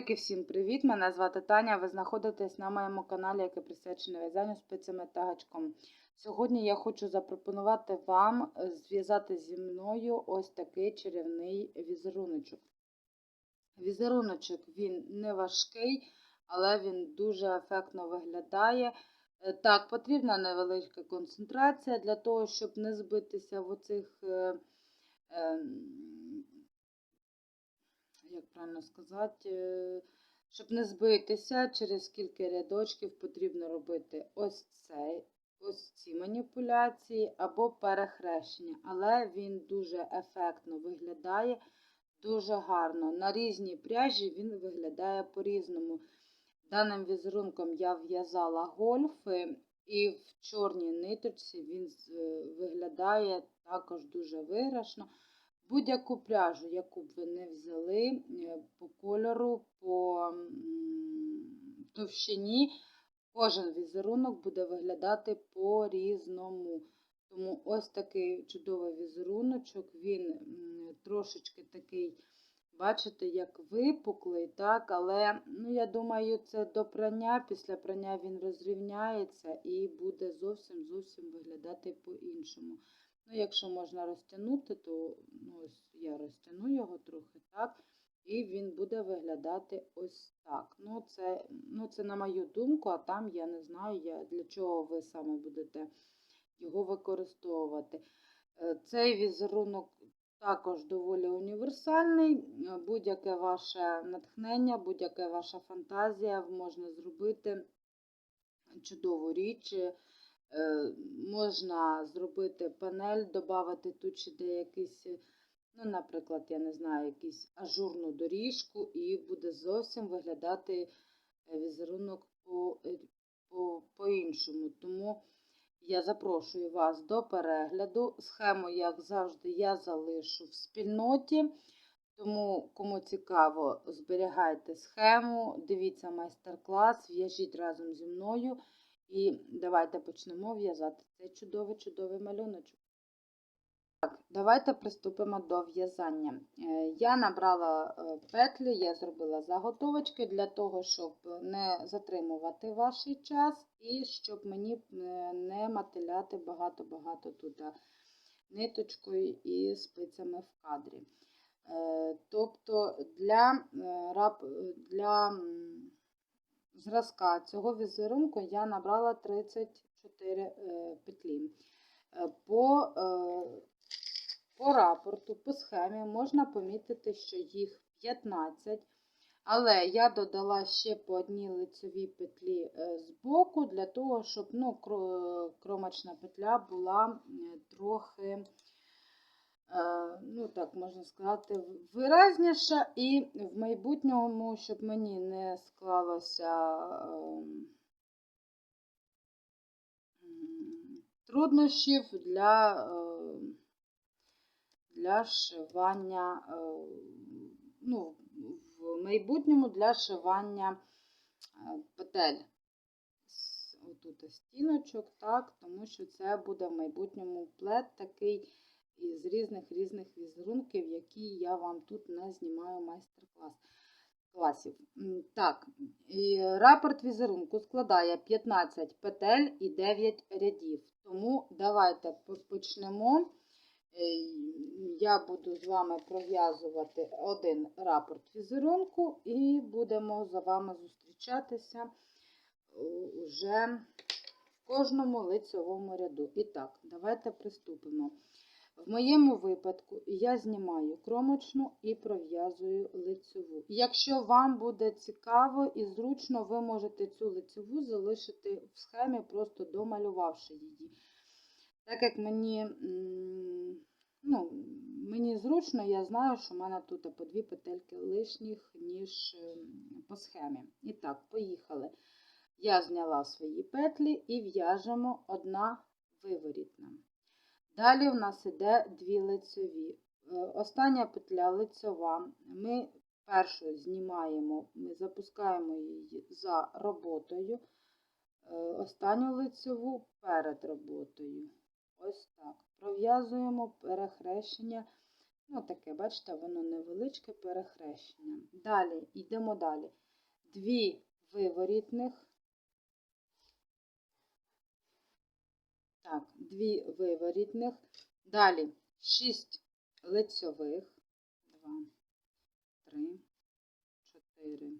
Кролики, всім привіт! Мене звати Таня. Ви знаходитесь на моєму каналі, який присвячений в'язанню спицями та гачком. Сьогодні я хочу запропонувати вам е, зв'язати зі мною ось такий чарівний візеруночок. Візеруночок він не важкий, але він дуже ефектно виглядає. Е, Так, потрібна невеличка концентрація для того, щоб не збитися в оцих. е, ем, як правильно сказати, е, щоб не збитися, через кілька рядочків потрібно робити ось цей, ось ці маніпуляції або перехрещення. Але він дуже ефектно виглядає, дуже гарно. На різній пряжі він виглядає по-різному. Даним візерунком я в'язала гольфи, і в чорній ниточці він е, виглядає також дуже виграшно. Будь-яку пряжу, яку б ви не взяли е, по кольору, по товщині, кожен візерунок буде виглядати по-різному. Тому ось такий чудовий візеруночок, він трошечки такий, бачите, як випуклий, так, але ну, я думаю, це до прання. Після прання він розрівняється і буде зовсім зовсім виглядати по-іншому. Ну, Якщо можна розтягнути, то ну, ось я розтягну його трохи так, і він буде виглядати ось так. Ну, Це ну, це на мою думку, а там я не знаю, я, для чого ви саме будете його використовувати. Е, цей візерунок також доволі універсальний. Будь-яке ваше натхнення, будь-яка ваша фантазія можна зробити чудову річ. Е, можна зробити панель, додати тут ще де якийсь, ну, наприклад, я не знаю, якийсь ажурну доріжку, і буде зовсім виглядати е, візерунок е, по-іншому. По, по Тому я запрошую вас до перегляду. Схему, як завжди, я залишу в спільноті. Тому, кому цікаво, зберігайте схему, дивіться майстер-клас, в'яжіть разом зі мною. І давайте почнемо в'язати цей чудовий-чудовий малюночок. Так, Давайте приступимо до в'язання. Е, я набрала е, петлі, я зробила заготовочки для того, щоб не затримувати ваш час і щоб мені е, не мателяти багато-багато тут ниточкою і спицями в кадрі. Тобто для, для зразка цього візерунку я набрала 34 е, петлі. Е, по е, по рапорту, по схемі можна помітити, що їх 15, але я додала ще по одній лицевій петлі з боку, для того, щоб ну, кромочна петля була трохи ну так можна сказати, виразніша, і в майбутньому, щоб мені не склалося ем, труднощів для ем, для шивання, ем, ну, в майбутньому для шивання е, петель. Отут стіночок, так, тому що це буде в майбутньому плед такий із різних різних візерунків, які я вам тут не знімаю майстер-клас. класів. Так, і рапорт візерунку складає 15 петель і 9 рядів. Тому давайте почнемо. Е, я буду з вами пров'язувати один рапорт візерунку, і будемо за вами зустрічатися вже в кожному лицевому ряду. І так, давайте приступимо. В моєму випадку я знімаю кромочну і пров'язую лицеву. Якщо вам буде цікаво і зручно, ви можете цю лицеву залишити в схемі, просто домалювавши її. Так як мені ну, мені зручно, я знаю, що в мене тут по дві петельки лишніх, ніж по схемі. І так, поїхали. Я зняла свої петлі і в'яжемо одна виворітна. Далі в нас йде дві лицеві. Е, остання петля лицьова. Ми першу знімаємо, ми запускаємо її за роботою, е, останню лицеву перед роботою. Ось так. Пров'язуємо перехрещення Ну, таке, бачите, воно невеличке перехрещення. Далі, йдемо далі. Дві виворітних. Дві виворітних. Далі шість лицьових. Два, три, чотири,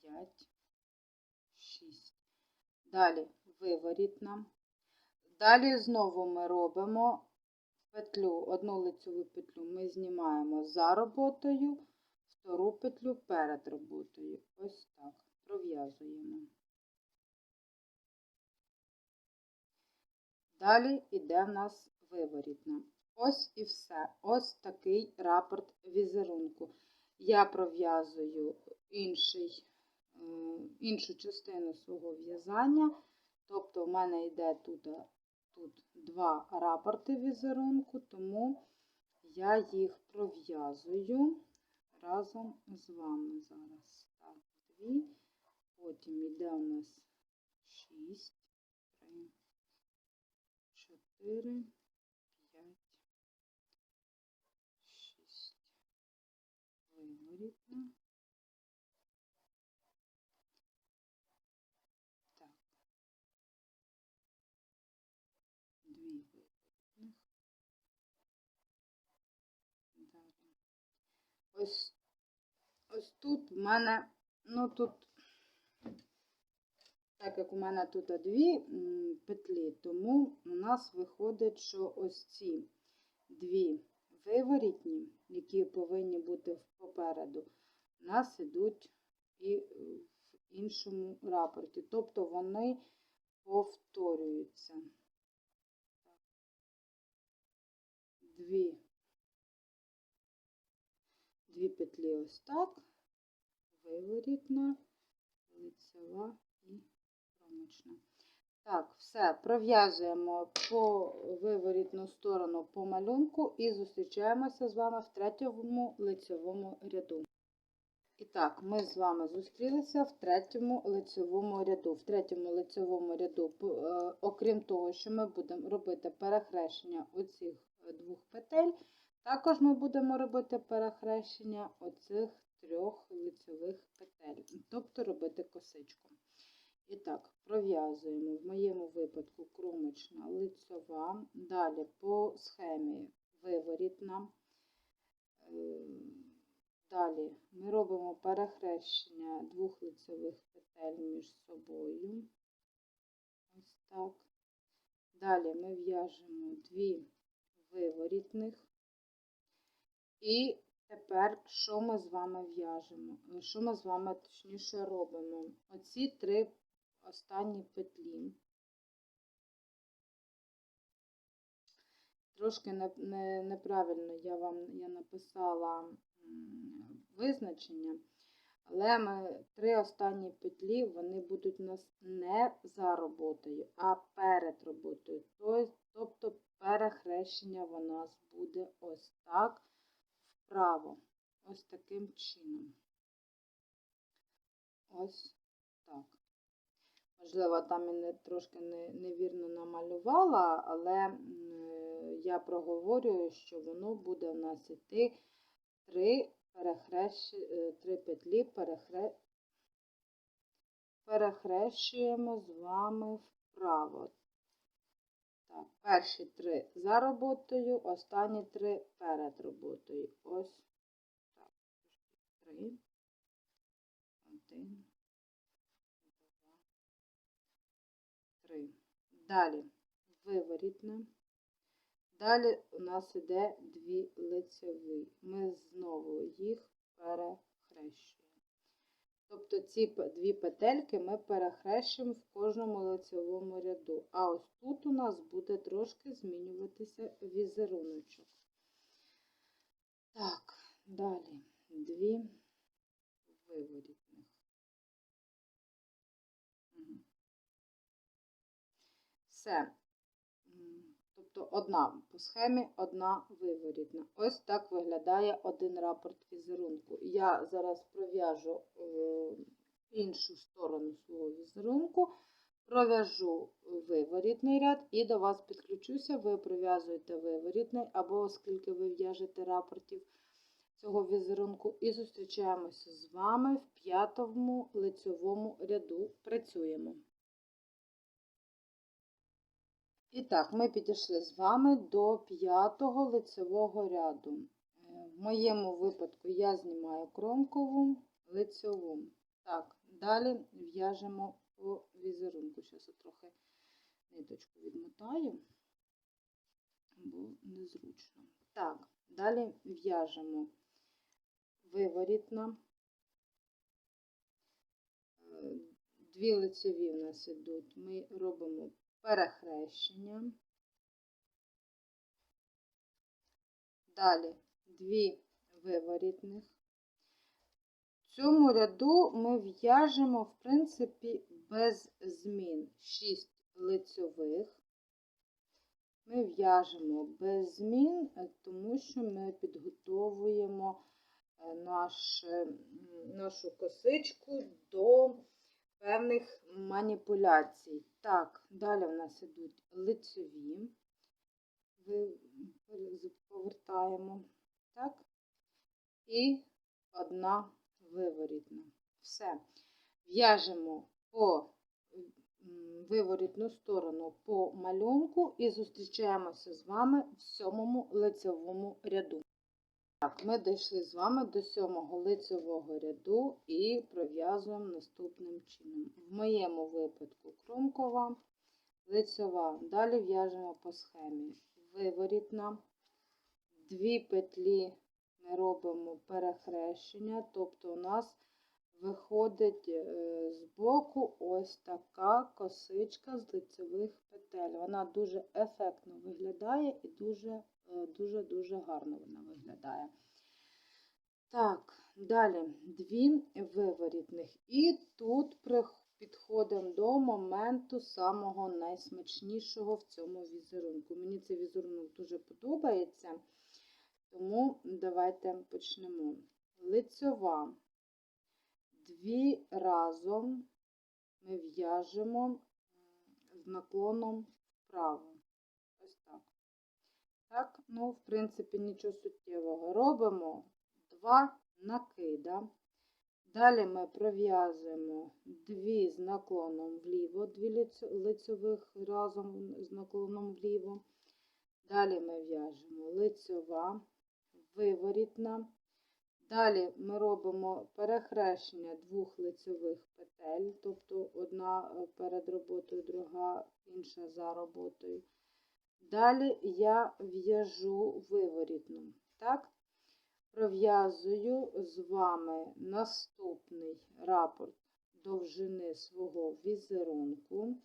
п'ять, шість. Далі виворітна. Далі знову ми робимо петлю, одну лицеву петлю ми знімаємо за роботою, втору петлю перед роботою. Ось так. Пров'язуємо. Далі йде в нас виворітна. Ось і все. Ось такий рапорт візерунку. Я пров'язую е, іншу частину свого в'язання. Тобто, в мене йде тут, тут два рапорти візерунку, тому я їх пров'язую разом з вами зараз. Так, дві. Потім йде у нас 6, 3, 4, 5, 6. Виворітна. Так. Дві виворітних. Далі. Ось, ось тут в мене, ну тут, так як у мене тут дві петлі, тому у нас виходить, що ось ці дві виворітні, які повинні бути попереду, у нас ідуть і в іншому рапорті. Тобто вони повторюються. Дві, дві петлі ось так, виворітна, лицева і кромочна. Так, все, пров'язуємо по виворітну сторону по малюнку і зустрічаємося з вами в третьому лицевому ряду. І так, ми з вами зустрілися в третьому лицевому ряду. В третьому лицевому ряду, е, окрім того, що ми будемо робити перехрещення оцих двох петель, також ми будемо робити перехрещення оцих трьох лицевих петель, тобто робити косичку. І так, пров'язуємо в моєму випадку кромочна лицьова, далі по схемі виворітна. Е, Далі ми робимо перехрещення двох лицевих петель між собою. Ось так. Далі ми в'яжемо дві виворітних. І тепер що ми з вами в'яжемо? Е, Що ми з вами точніше робимо? Оці три останні петлі. Трошки не, не, неправильно я вам я написала визначення, але ми три останні петлі вони будуть у нас не за роботою, а перед роботою. Тобто, перехрещення в нас буде ось так вправо. Ось таким чином. Ось. Можливо, там не, трошки не, невірно намалювала, але я проговорюю, що воно буде у нас іти три, перехрещ... е, три петлі перехре... перехрещуємо з вами вправо. Так, перші три за роботою, останні три перед роботою. Ось так. Три. Один. Далі виворітне. Далі у нас іде дві лицеві. Ми знову їх перехрещуємо. Тобто ці дві петельки ми перехрещуємо в кожному лицевому ряду. А ось тут у нас буде трошки змінюватися візеруночок. Так, далі дві виворітних. Все. Тобто одна по схемі, одна виворітна. Ось так виглядає один рапорт візерунку. Я зараз пров'яжу е, іншу сторону свого візерунку, пров'яжу виворітний ряд і до вас підключуся. Ви пров'язуєте виворітний, або оскільки ви в'яжете рапортів цього візерунку, і зустрічаємося з вами в п'ятому лицьовому ряду. Працюємо. І так, ми підійшли з вами до п'ятого лицевого ряду. Е, В моєму випадку я знімаю кромкову лицеву. Так, далі в'яжемо по візерунку. Зараз трохи ниточку відмотаю, бо незручно. Так, далі в'яжемо виворітна. Е, Дві лицеві в нас ідуть. Ми робимо перехрещення. Далі дві виворітних. В цьому ряду ми в'яжемо, в принципі, без змін 6 лицьових. Ми в'яжемо без змін, тому що ми підготовуємо е, наш, нашу косичку до певних маніпуляцій. Так, далі в нас ідуть лицеві, повертаємо, так, і одна виворітна. Все. В'яжемо по виворітну сторону по малюнку і зустрічаємося з вами в сьомому лицевому ряду. Так, ми дійшли з вами до сьомого лицевого ряду і пров'язуємо наступним чином. В моєму випадку кромкова, лицева. Далі в'яжемо по схемі. Виворітна, дві петлі ми робимо перехрещення, тобто у нас виходить е, з боку ось така косичка з лицевих петель. Вона дуже ефектно виглядає і дуже дуже-дуже гарно вона виглядає. Так, далі дві виворітних. І тут підходимо до моменту самого найсмачнішого в цьому візерунку. Мені цей візерунок дуже подобається, тому давайте почнемо. Лицьова. Дві разом ми в'яжемо з наклоном вправо. Ось так. Так, ну, в принципі, нічого суттєвого. Робимо два накида. Далі ми пров'язуємо дві з наклоном вліво, дві лицьових разом з наклоном вліво. Далі ми в'яжемо лицьова, виворітна. Далі ми робимо перехрещення двох лицьових петель, тобто одна перед роботою, друга інша за роботою. Далі я в'яжу виворітну. Так? Пров'язую з вами наступний рапорт довжини свого візерунку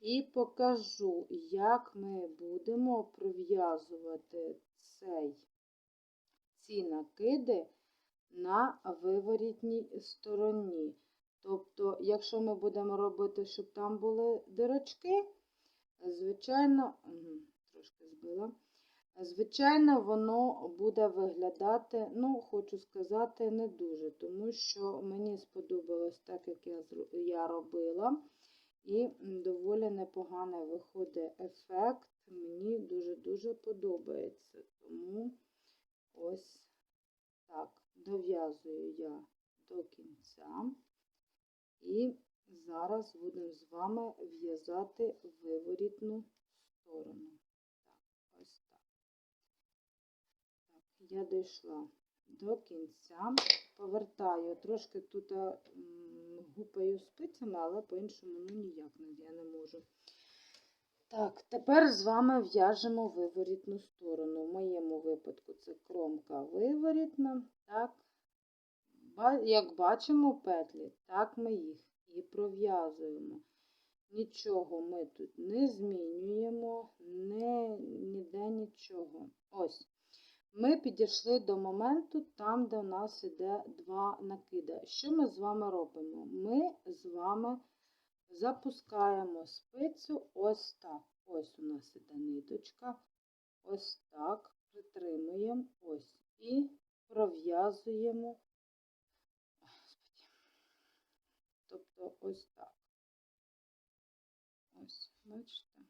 і покажу, як ми будемо пров'язувати цей, ці накиди на виворітній стороні. Тобто, якщо ми будемо робити, щоб там були дирочки, звичайно, трошки збила. Звичайно, воно буде виглядати, ну, хочу сказати, не дуже, тому що мені сподобалось так, як я я робила, і доволі непоганий виходить ефект. Мені дуже-дуже подобається. Тому ось так, дов'язую я до кінця. І зараз будемо з вами в'язати виворітну сторону. Так, ось так. Так, я дійшла до кінця, повертаю, трошки тут гупаю спицями, але по-іншому ну ніяк я не можу. Так, тепер з вами в'яжемо виворітну сторону. В моєму випадку це кромка виворітна. Так, як бачимо петлі, так ми їх і пров'язуємо. Нічого ми тут не змінюємо, не, ніде нічого. Ось. Ми підійшли до моменту, там, де у нас йде два накиди. Що ми з вами робимо? Ми з вами запускаємо спицю ось так. Ось у нас іде ниточка. Ось так. Притримуємо ось і пров'язуємо. Тобто ось так. Бачите?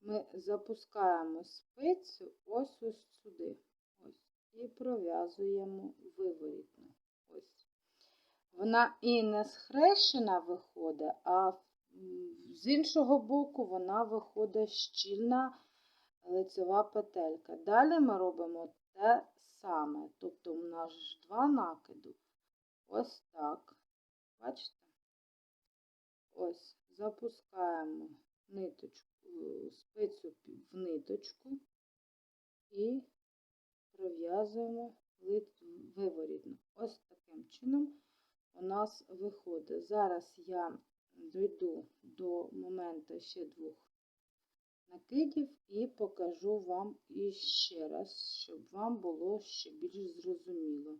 Ми запускаємо спицю ось ось сюди. Ось, і пров'язуємо виворітно. Вона і не схрещена виходить, а з іншого боку вона виходить щільна лицева петелька. Далі ми робимо те саме. Тобто у нас ж два накиду. Ось так. Бачите? Ось, запускаємо ниточку, е, спицю в ниточку і пров'язуємо виворітно. Ось таким чином у нас виходить. Зараз я дойду до моменту ще двох накидів і покажу вам іще раз, щоб вам було ще більш зрозуміло.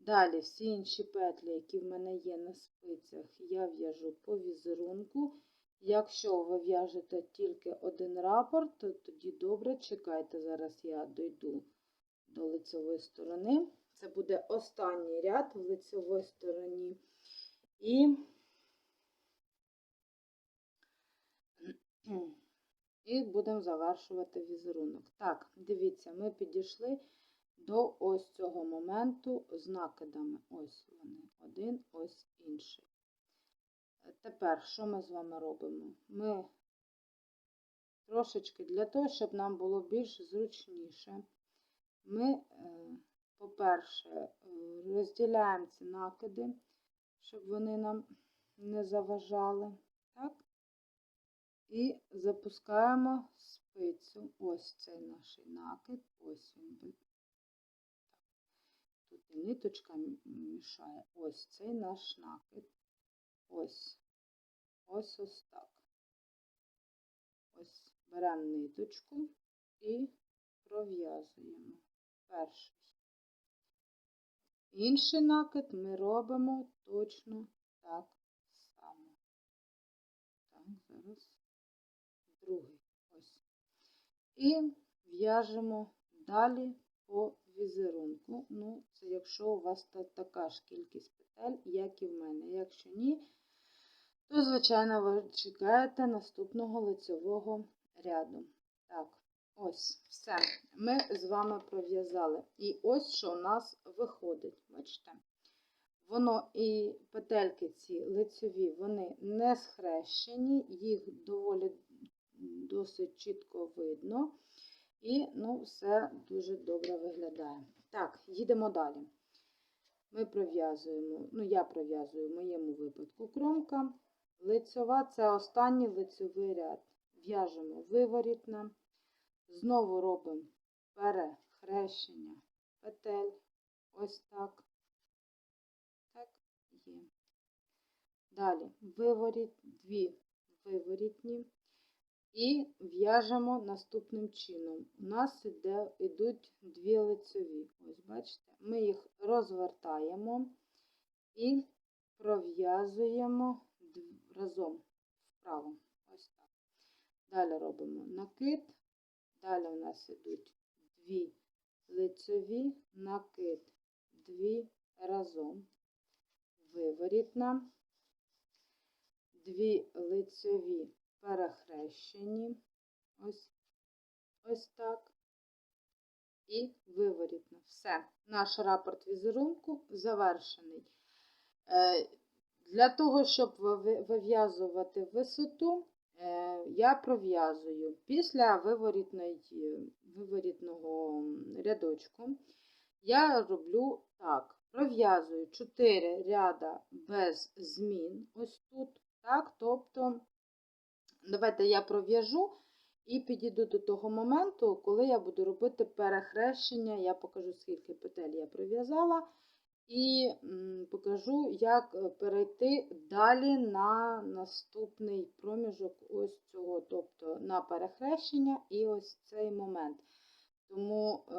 Далі всі інші петлі, які в мене є на спицях, я в'яжу по візерунку. Якщо ви в'яжете тільки один рапорт, то тоді добре, чекайте, зараз я дойду до лицевої сторони. Це буде останній ряд в лицевій стороні. І, і будемо завершувати візерунок. Так, дивіться, ми підійшли до ось цього моменту з накидами. Ось вони, один, ось інший. Тепер, що ми з вами робимо? Ми трошечки для того, щоб нам було більш зручніше, ми, е, по-перше, е, розділяємо ці накиди, щоб вони нам не заважали. Так? І запускаємо спицю. Ось цей наш накид. Ось він. Тут і ниточка мішає. Ось цей наш накид. Ось. Ось ось так. Ось беремо ниточку і пров'язуємо перший. Інший накид ми робимо точно так само. Так, зараз другий. Ось. І в'яжемо далі по візерунку. Ну, це якщо у вас та, така ж кількість петель, як і в мене. Якщо ні, то, звичайно, ви чекаєте наступного лицевого ряду. Так, ось, все. Ми з вами пров'язали. І ось що у нас виходить. Бачите? Воно і петельки ці лицеві, вони не схрещені, їх доволі досить чітко видно. І ну, все дуже добре виглядає. Так, їдемо далі. Ми пров'язуємо, ну, я пров'язую в моєму випадку кромка. Лицьова це останній лицьовий ряд. В'яжемо виворітне. Знову робимо перехрещення петель. Ось так. Так, є. Далі виворіт, дві виворітні. І в'яжемо наступним чином. У нас іде, йдуть дві лицеві. Ось, бачите, ми їх розвертаємо і пров'язуємо разом вправо. Ось так. Далі робимо накид. Далі у нас йдуть дві лицеві, накид, дві разом, виворітна, дві лицеві перехрещені, ось, ось так, і виворітно. Все, наш рапорт візерунку завершений. Е, Для того, щоб вив'язувати висоту, я пров'язую. Після виворітного рядочку, я роблю так, пров'язую 4 ряда без змін, ось тут, так, тобто Давайте я пров'яжу і підійду до того моменту, коли я буду робити перехрещення. Я покажу, скільки петель я пров'язала, і покажу, як е, перейти далі на наступний проміжок ось цього, тобто на перехрещення і ось цей момент. Тому е,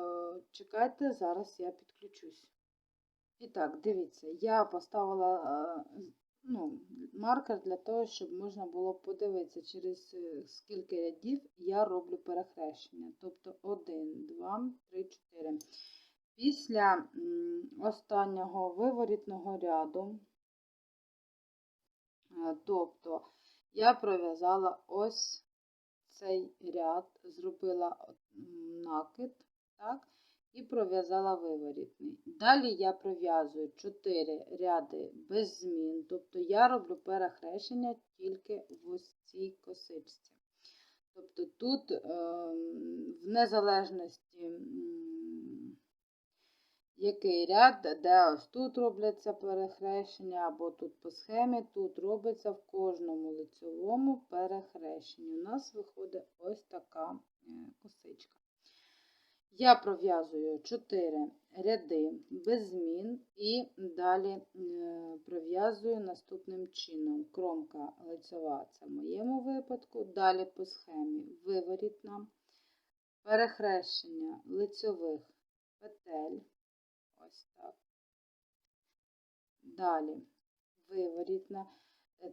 чекайте, зараз я підключусь. І так, дивіться, я поставила е, ну, маркер для того, щоб можна було подивитися, через е, скільки рядів я роблю перехрещення. Тобто 1, 2, 3, 4. Після останнього виворітного ряду, е, тобто я пров'язала ось цей ряд, зробила накид, так, і пров'язала виворітний. Далі я пров'язую 4 ряди без змін, тобто я роблю перехрещення тільки в ось цій косичці. Тобто тут ем, в незалежності, який ряд, де ось тут робляться перехрещення, або тут по схемі, тут робиться в кожному лицьовому перехрещенні. У нас виходить ось така е, косичка. Я пров'язую 4 ряди без змін і далі е, пров'язую наступним чином. Кромка лицева це в моєму випадку, далі по схемі виворітна, перехрещення лицьових петель. Ось так. Далі виворітна.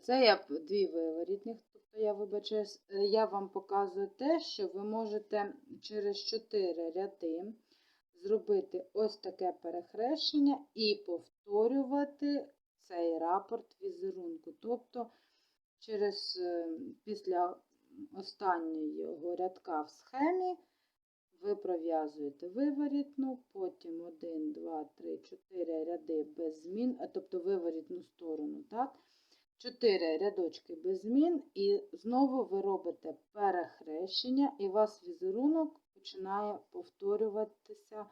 Це я дві виворітних, тобто я вибачаюсь, Е, я вам показую те, що ви можете через 4 ряди зробити ось таке перехрещення і повторювати цей рапорт візерунку. Тобто через е, після останнього рядка в схемі ви пров'язуєте виворітну, потім 1, 2, 3, 4 ряди без змін, тобто виворітну сторону, так? 4 рядочки без змін, і знову ви робите перехрещення, і у вас візерунок починає повторюватися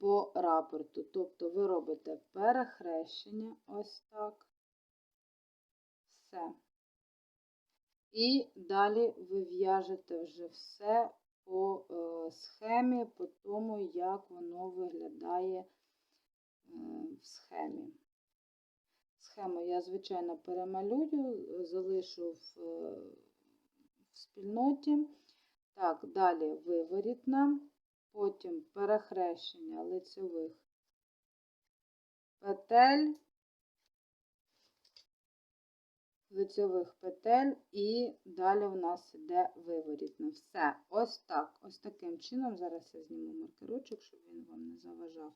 по рапорту. Тобто ви робите перехрещення, ось так. Все. І далі ви в'яжете вже все по е, схемі, по тому, як воно виглядає е, в схемі. Схему я, звичайно, перемалюю, залишу в, е, в спільноті. Так, далі виворітна, потім перехрещення лицевих петель, лицевих петель, і далі у нас іде виворітна. Все, ось так. Ось таким чином. Зараз я зніму маркерочок, щоб він вам не заважав.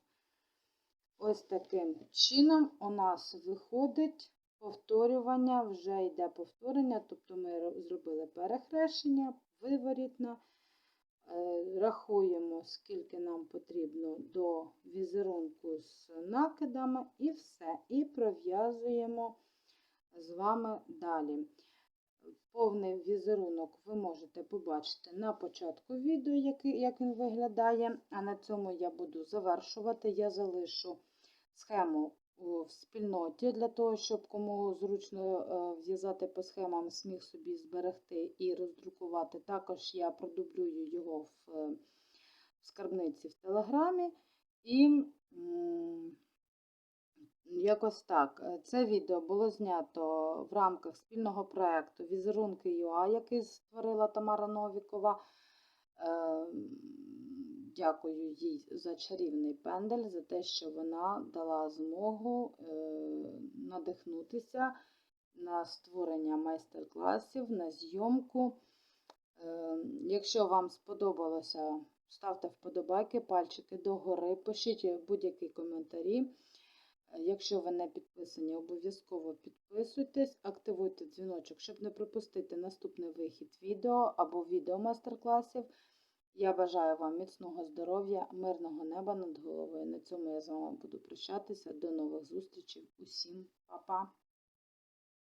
Ось таким чином у нас виходить повторювання, вже йде повторення, тобто ми зробили перехрещення, виворітна, е, рахуємо, скільки нам потрібно до візерунку з накидами, і все. І пров'язуємо з вами далі. Повний візерунок ви можете побачити на початку відео, як він виглядає. А на цьому я буду завершувати. Я залишу схему в спільноті для того, щоб кому зручно е, в'язати по схемам, зміг собі зберегти і роздрукувати. Також я продублюю його в, е, скарбниці в Телеграмі. І Якось так. Е, Це відео було знято в рамках спільного проєкту Візерунки ЮА, який створила Тамара Новікова. Е, Дякую їй за чарівний пендель, за те, що вона дала змогу е, надихнутися на створення майстер-класів, на зйомку. Якщо вам сподобалося, ставте вподобайки, пальчики догори, пишіть будь-які коментарі. Якщо ви не підписані, обов'язково підписуйтесь, активуйте дзвіночок, щоб не пропустити наступний вихід відео або відео мастер-класів. Я бажаю вам міцного здоров'я, мирного неба над головою. На цьому я з вами буду прощатися. До нових зустрічей. Усім па-па!